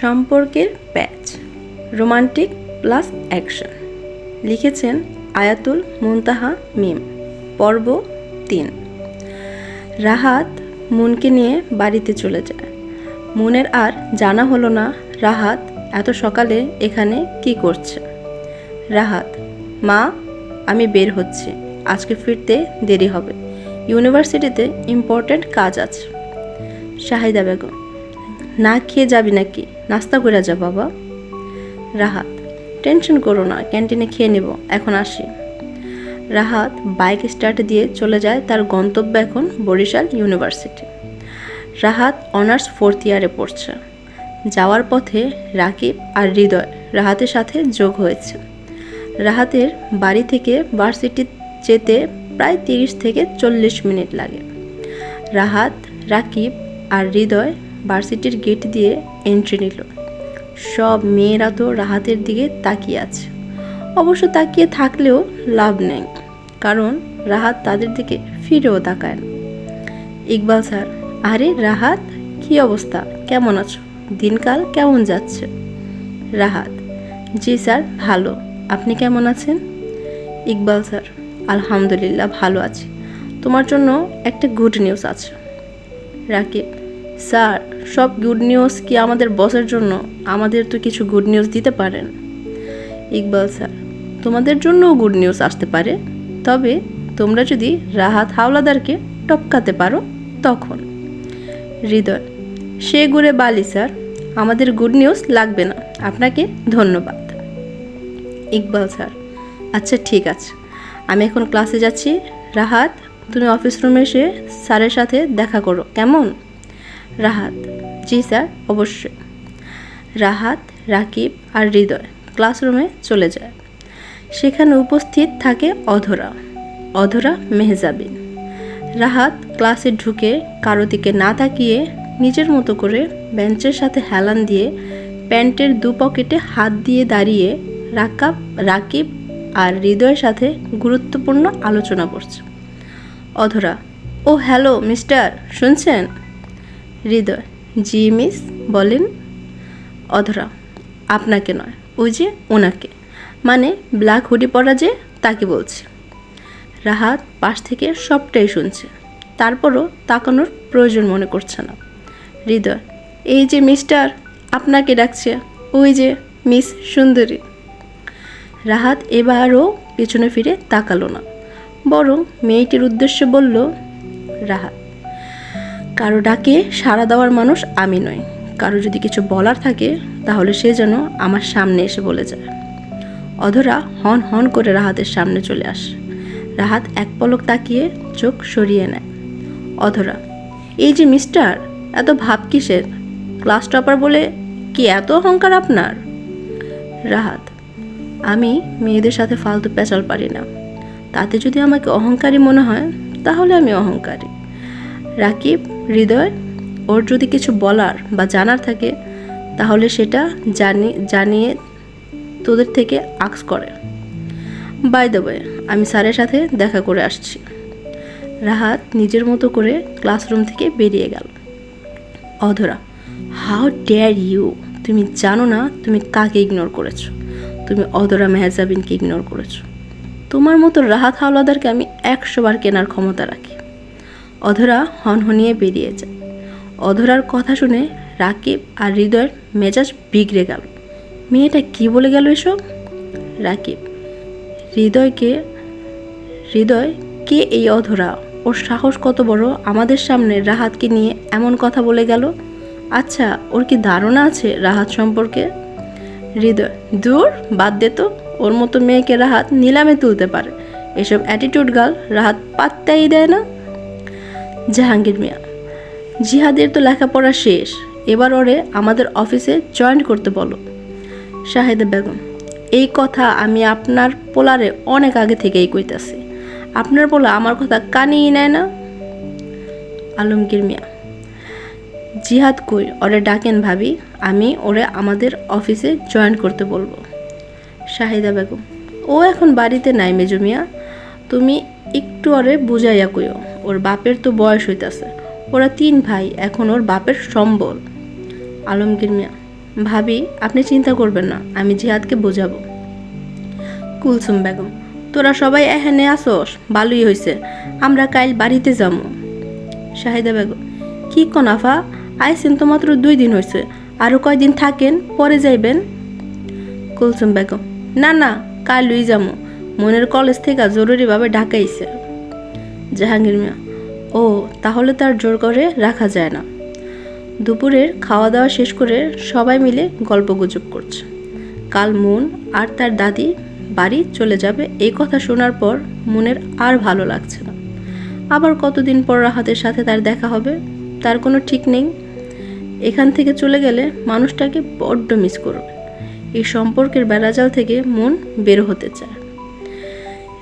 সম্পর্কের প্যাচ, romantic plus action. লিখেছেন আয়াতুল মুনতাহা মিম, পর্ব তিন। রাহাত মুনকে নিয়ে বাড়িতে চলে যায়। মুনের আর জানা হলো না রাহাত এত সকালে এখানে কি করছে। রাহাত, মা, আমি বের হচ্ছি। আজকে ফিরতে দেরি হবে। ইউনিভার্সিটিতে ইম্পর্ট্যান্ট কাজ আছে। শাহিদা বেগম না খেয়ে যাবি নাকি? নাস্তা করে যা বাবা। রাহাত, টেনশন করো না, ক্যান্টিনে খেয়ে নেব, এখন আসি। রাহাত বাইক স্টার্ট দিয়ে চলে যায় তার গন্তব্য এখন Barishal university. Rahat honours fourth ইয়ারে পড়ছে। যাওয়ার পথে রাকিব আর হৃদয় রাহাতের সাথে যোগ হয়েছে। রাহাতের বাড়ি থেকে ভার্সিটি যেতে প্রায় তিরিশ থেকে চল্লিশ মিনিট লাগে। রাহাত, রাকিব আর হৃদয় ভার্সিটির গেট দিয়ে এন্ট্রি নিল। সব মেয়েরা তো রাহাতের দিকে তাকিয়ে আছে। অবশ্য তাকিয়ে থাকলেও লাভ নেই, কারণ রাহাত তাদের দিকে ফিরেও তাকায় না। ইকবাল স্যার, আরে রাহাত, কি অবস্থা? কেমন আছো? দিনকাল কেমন যাচ্ছে? রাহাত, জি স্যার, ভালো। আপনি কেমন আছেন? ইকবাল স্যার, আলহামদুলিল্লাহ ভালো আছি। তোমার জন্য একটা গুড নিউজ আছে। রাকিব স্যার, সব গুড নিউজ কি আমাদের বসের জন্য? আমাদের তো কিছু গুড নিউজ দিতে পারেন। ইকবাল স্যার, তোমাদের জন্যও গুড নিউজ আসতে পারে। তবে তোমরা যদি রাহাত হাওলাদারকে টপকাতে পারো, তখন। হৃদয়, সে ঘুরে বালি স্যার, আমাদের গুড নিউজ লাগবে না। আপনাকে ধন্যবাদ। ইকবাল স্যার আচ্ছা ঠিক আছে। আমি এখন ক্লাসে যাচ্ছি। রাহাত, তুমি অফিস রুমে এসে স্যারের সাথে দেখা করো, কেমন? রাহাত। জি স্যার, অবশ্যই। রাহাত, রাকিব আর হৃদয় ক্লাসরুমে চলে যায়। সেখানে উপস্থিত থাকে অধরা। অধরা মেহজাবিন। রাহাত ক্লাসে ঢুকে কারও দিকে না তাকিয়ে নিজের মতো করে বেঞ্চের সাথে হেলান দিয়ে প্যান্টের দু পকেটে হাত দিয়ে দাঁড়িয়ে রাকাব, রাকিব আর হৃদয়ের সাথে গুরুত্বপূর্ণ আলোচনা করছে। অধরা, ও হ্যালো, মিস্টার, শুনছেন? হৃদয়। জি, মিস, বলেন। অধরা, আপনাকে নয়, ওই যে ওনাকে। মানে ব্ল্যাক হুডি পরা যে, তাকে বলছে। রাহাত পাশ থেকে সবটাই শুনছে। তারপরও তাকানোর প্রয়োজন মনে করছে না। হৃদয়, এই যে মিস্টার, আপনাকে ডাকছে, ওই যে মিস সুন্দরী। রাহাত এবারও পিছনে ফিরে তাকালো না। বরং মেয়েটির উদ্দেশ্যে বলল, রাহাত কারও ডাকে সাড়া দেওয়ার মানুষ আমি নই। কারও যদি কিছু বলার থাকে, তাহলে সে যেন আমার সামনে এসে বলে যায়। অধরা হন হন করে রাহাতের সামনে চলে আসে। রাহাত এক পলক তাকিয়ে চোখ সরিয়ে নেয়। অধরা, এই যে মিস্টার, এত ভাব কিসের? ক্লাস টপার বলে কি এত অহংকার আপনার? রাহাত, আমি মেয়েদের সাথে ফালতু পেঁচাল পারি না। তাতে যদি আমাকে অহংকারী মনে হয়, তাহলে আমি অহংকারী। রাকিব, হৃদয়, ওর যদি কিছু বলার বা জানার থাকে, তাহলে সেটা জানি, জানিয়ে তোদের থেকে আক্স করে। বাই দ্য ওয়ে আমি স্যারের সাথে দেখা করে আসছি। রাহাত নিজের মতো করে ক্লাসরুম থেকে বেরিয়ে গেল। অধরা হাউ ডেয়ার ইউ তুমি জানো না তুমি কাকে ইগনোর করেছ। তুমি অধরা মেহজাবিনকে ইগনোর করেছ। তোমার মতো রাহাত হাওলাদারকে আমি একশো বার কেনার ক্ষমতা রাখি। অধরা হনহনিয়ে বেরিয়ে যায় অধরার কথা শুনে রাকিব আর হৃদয়ের মেজাজ বিগড়ে গেল। মেয়েটা কি বলে গেল এসব? রাকিব, হৃদয়কে, হৃদয়, কে এই অধরা? ওর সাহস কত বড়? আমাদের সামনে রাহাতকে নিয়ে এমন কথা বলে গেল? আচ্ছা ওর কি ধারণা আছে রাহাত সম্পর্কে? হৃদয়, দূর, বাদ দে তো। ওর মতো মেয়েকে রাহাত নিলামে তুলতে পারে। এসব অ্যাটিটিউড গাল রাহাত পাত্তাই দেয় না। জাহাঙ্গীর মিয়া, জিহাদের তো লেখাপড়া শেষ, এবার ওরে আমাদের অফিসে জয়েন্ট করতে বলো। শাহেদা বেগম, এই কথা আমি আপনার পোলারে অনেক আগে থেকেই কইতাছি। আপনার পোলা আমার কথা কানেই নেয় না। আলমগীর মিয়া, জিহাদ কই, ওরে ডাকেন ভাবি, আমি ওরে আমাদের অফিসে জয়েন করতে বলব। শাহিদা বেগম, ও এখন বাড়িতে নাই মেজু মিয়া, তুমি একটু ওরে বুঝাইয়া কইও। ওর বাপের তো বয়স হইতাছে। ওরা তিন ভাই, এখন ওর বাপের সম্বল। আলমগীর মিয়া, ভাবি, আপনি চিন্তা করবেন না, আমি জিহাদকে বোঝাবো। কুলসুম বেগম, তোরা সবাই এখানে আসোস, ভালোই হয়েছে আমরা কাইল বাড়িতে যাব শাহিদা বেগম, কি কনাফা আইসেন তো মাত্র দুই দিন হয়েছে আরও কয়দিন থাকেন, পরে যাইবেন? কুলসুম বেগম, না না কাল লুই যাব মনের কলেজ থেকে জরুরিভাবে ঢাকাইছে। জাহাঙ্গীর মিয়া। ও, তাহলে তার জোর করে রাখা যায় না। দুপুরের খাওয়া দাওয়া শেষ করে সবাই মিলে গল্প গুজব করছে। কাল মুন আর তার দাদি বাড়ি চলে যাবে এই কথা শোনার পর মুনের আর ভালো লাগছে না। আবার কতদিন পর রাহাতের সাথে তার দেখা হবে, তার কোনো ঠিক নেই। এখান থেকে চলে গেলে মানুষটাকে বড্ড মিস করবে। এই সম্পর্কের বেড়াজাল থেকে মন বের হতে চায়।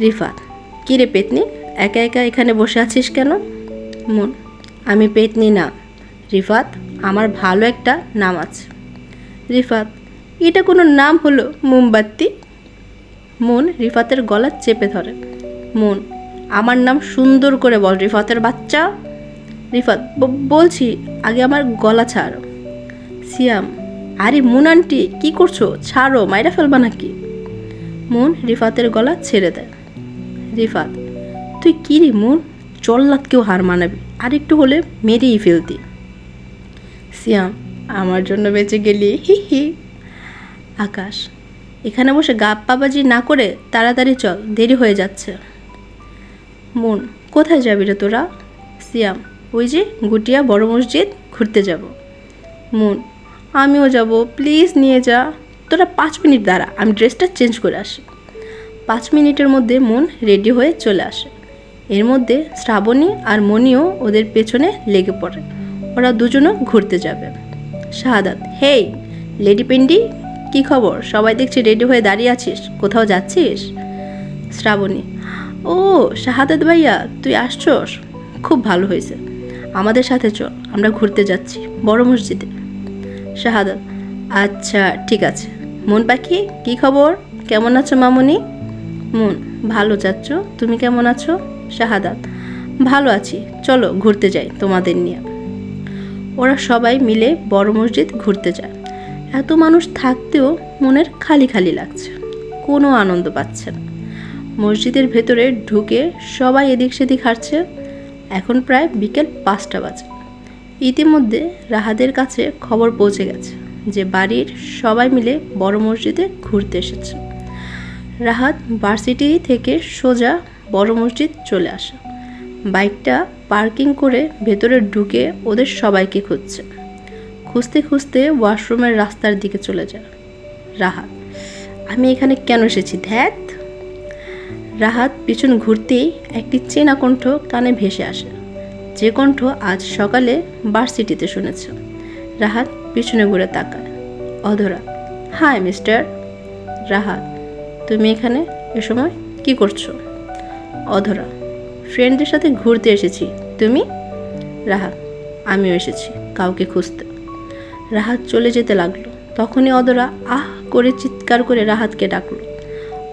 রিফাত, কিরে পেতনি? একা একা এখানে বসে আছিস কেন? মন, আমি পেতনি না। রিফাত, আমার ভালো একটা নাম আছে। রিফাত, এটা কোনো নাম হলো মোমবাতি? মন, রিফাতের গলা চেপে ধরে। মন, আমার নাম সুন্দর করে বল রিফাতের বাচ্চা। রিফাত, "ব- বলছি, আগে আমার গলা ছাড়। সিয়াম, আরে মুন আন্টি, কী করছ? ছাড়ো, মাইরা ফেলবা নাকি? মন, রিফাতের গলা ছেড়ে দেয়। রিফাত তুই কী রে মুন চল্লাতকেও হার মানাবি। আর একটু হলে মেরেই ফেলতি। সিয়াম, আমার জন্য বেঁচে গেলি। হি হি। আকাশ, এখানে বসে গাপ পাবাজি না করে তাড়াতাড়ি চল, দেরি হয়ে যাচ্ছে। মন কোথায় যাবি রে তোরা? সিয়াম, ওই যে গুটিয়া বড় মসজিদ ঘুরতে যাব। মন আমিও যাব, প্লিজ নিয়ে যা। তোরা পাঁচ মিনিট দাঁড়া, আমি ড্রেসটা চেঞ্জ করে আসি। পাঁচ মিনিটের মধ্যে মন রেডি হয়ে চলে আসে। এর মধ্যে শ্রাবণী আর মণিও ওদের পেছনে লেগে পড়ে। ওরা দুজনও ঘুরতে যাবে। শাহাদাত, হেই, লেডি পেন্ডি, কি খবর? সবাই দেখছি রেডি হয়ে দাঁড়িয়ে আছিস। কোথাও যাচ্ছিস? শ্রাবণী, ও, শাহাদাত ভাইয়া, তুই আসছস? খুব ভালো হয়েছে। আমাদের সাথে চল, আমরা ঘুরতে যাচ্ছি, বড় মসজিদে। শাহাদাত আচ্ছা ঠিক আছে। মন পাখি, কি খবর? কেমন আছো মামনি? মন, ভালো যাচ্ছ তুমি কেমন আছো? শাহাদাত। ভালো আছি, চলো ঘুরতে যাই তোমাদের নিয়ে। ওরা সবাই মিলে বড় মসজিদ ঘুরতে যায়। এত মানুষ থাকতেও মনের খালি খালি লাগছে, কোনো আনন্দ পাচ্ছে না। মসজিদের ভেতরে ঢুকে সবাই এদিক সেদিক হাঁটছে, এখন প্রায় বিকেল পাঁচটা বাজে। ইতিমধ্যে রাহাদের কাছে খবর পৌঁছে গেছে যে বাড়ির সবাই মিলে বড় মসজিদে ঘুরতে এসেছে। রাহাত ভার্সিটি থেকে সোজা বড় মসজিদ চলে আসে। বাইকটা পার্কিং করে ভেতরে ঢুকে ওদের সবাইকে খুঁজছে। খুঁজতে খুঁজতে ওয়াশরুমের রাস্তার দিকে চলে যায়। রাহাত, আমি এখানে কেন এসেছি ধ্যাত রাহাত পিছন ঘুরতেই একটি চেনা কণ্ঠ কানে ভেসে আসে। যে কণ্ঠ আজ সকালে ভার্সিটিতে শুনেছে। রাহাত পিছনে ঘুরে তাকায়। অধরা, হাই মিস্টার। রাহাত, তুমি এখানে এ সময় কি করছ? অধরা। ফ্রেন্ডদের সাথে ঘুরতে এসেছি। তুমি? রাহাত আমিও এসেছি, কাউকে খুঁজতে। রাহাত চলে যেতে লাগল। তখনই অধরা আহ করে চিৎকার করে রাহাতকে ডাকলো।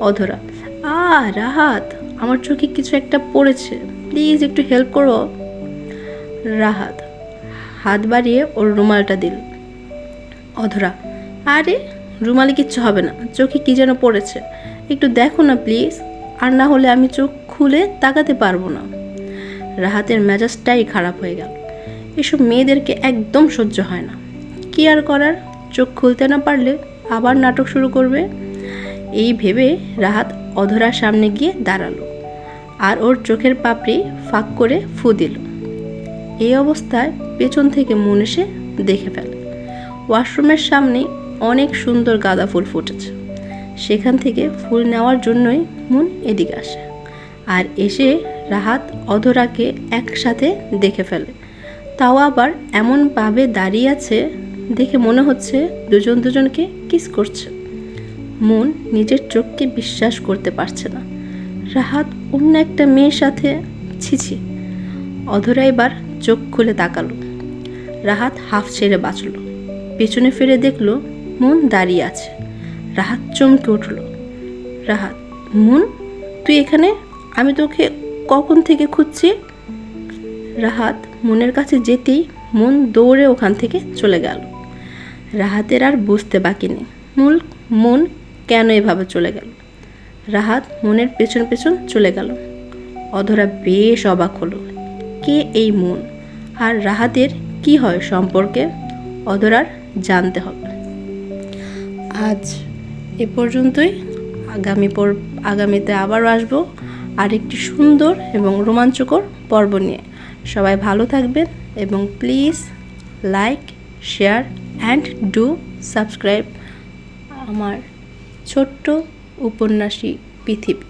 অধরা, আহ রাহাত, আমার চোখে কিছু একটা পড়েছে। প্লিজ একটু হেল্প করো। রাহাত হাত বাড়িয়ে ওর রুমালটা দিল। অধরা, আরে, রুমালে কিচ্ছু হবে না। চোখে কি যেন পড়েছে। একটু দেখো না প্লিজ। আর না হলে আমি চোখ খুলে তাকাতে পারব না। রাহাতের মেজাজটাই খারাপ হয়ে গেল। এসব মেয়েদেরকে একদম সহ্য হয় না। কি আর করার? চোখ খুলতে না পারলে আবার নাটক শুরু করবে। এই ভেবে রাহাত অধরার সামনে গিয়ে দাঁড়াল আর ওর চোখের পাপড়ি ফাঁক করে ফু দিল। এই অবস্থায় পেছন থেকে মন এসে দেখে ফেলে। ওয়াশরুমের সামনে অনেক সুন্দর গাঁদা ফুল ফুটেছে। সেখান থেকে ফুল নেওয়ার জন্যই মন এদিকে আসে। আর এসে রাহাত অধরাকে একসাথে দেখে ফেলে। তাও আবার এমনভাবে দাঁড়িয়ে আছে দেখে মনে হচ্ছে দুজন দুজনকে কিস করছে। মন নিজের চোখকে বিশ্বাস করতে পারছে না। রাহাত অন্য একটা মেয়ের সাথে ছিছি অধরা এবার চোখ খুলে তাকালো। রাহাত হাফ ছেড়ে বাঁচল। পেছনে ফিরে দেখল মন দাঁড়িয়ে আছে। রাহাত চমকে উঠল। রাহাত, মন, তুই এখানে আমি তোকে কখন থেকে খুঁজছি? রাহাত মনের কাছে যেতেই মন দৌড়ে ওখান থেকে চলে গেল। রাহাতের আর বুঝতে বাকি নেই। মূল মন কেন এভাবে চলে গেল? রাহাত মনের পেছন পেছন চলে গেল। অধরা বেশ অবাক হলো। কে এই মন? আর রাহাতের কি হয় সম্পর্কে? অধরার জানতে হবে। আজ এ পর্যন্তই। আগামী পর আগামীতে আবারও আসব। আরেকটি সুন্দর এবং রোমাঞ্চকর পর্ব নিয়ে। সবাই ভালো থাকবেন এবং please like, share and do subscribe আমার ছোট্ট উপন্যাসী পৃথিবী।